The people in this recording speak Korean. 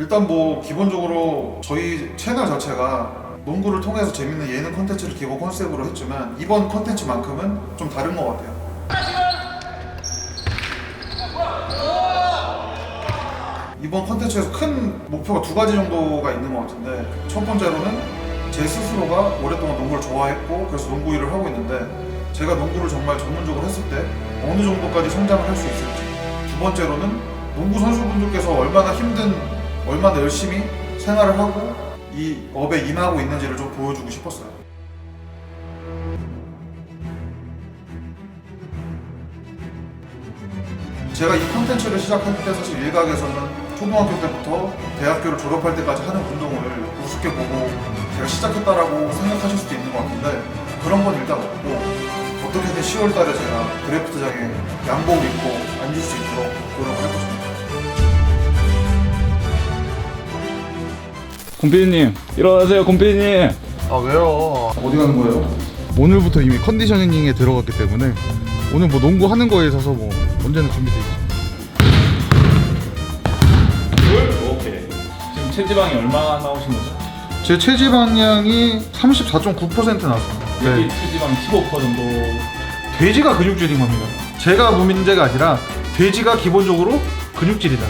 일단 뭐 기본적으로 저희 채널 자체가 농구를 통해서 재밌는 예능 컨텐츠를 기본 컨셉으로 했지만 이번 컨텐츠만큼은 좀 다른 것 같아요. 이번 컨텐츠에서 큰 목표가 두 가지 정도가 있는 것 같은데 첫 번째로는 제 스스로가 오랫동안 농구를 좋아했고 그래서 농구 일을 하고 있는데 제가 농구를 정말 전문적으로 했을 때 어느 정도까지 성장을 할 수 있을지 두 번째로는 농구 선수분들께서 얼마나 힘든 얼마나 열심히 생활을 하고 이 업에 임하고 있는지를 좀 보여주고 싶었어요. 제가 이 컨텐츠를 시작할 때 사실 일각에서는 초등학교 때부터 대학교를 졸업할 때까지 하는 운동을 우습게 보고 제가 시작했다라고 생각하실 수도 있는 것 같은데 그런 건 일단 없고 어떻게든 10월 달에 제가 드래프트장에 양복을 입고 앉을 수 있도록 노력을 해보겠습니다. 곰피디님 일어나세요 곰피디님 아 왜요? 어디 가는 거예요? 오늘부터 이미 컨디셔닝에 들어갔기 때문에 오늘 뭐 농구 하는 거에 있어서 뭐 언제나 준비돼 있죠. 오케이 지금 체지방이 얼마 나오신 거죠? 제 체지방량이 34.9% 나왔습니다. 여기 체지방이 15% 정도 돼지가 근육질인 겁니다. 제가 문제가 아니라 돼지가 기본적으로 근육질이다.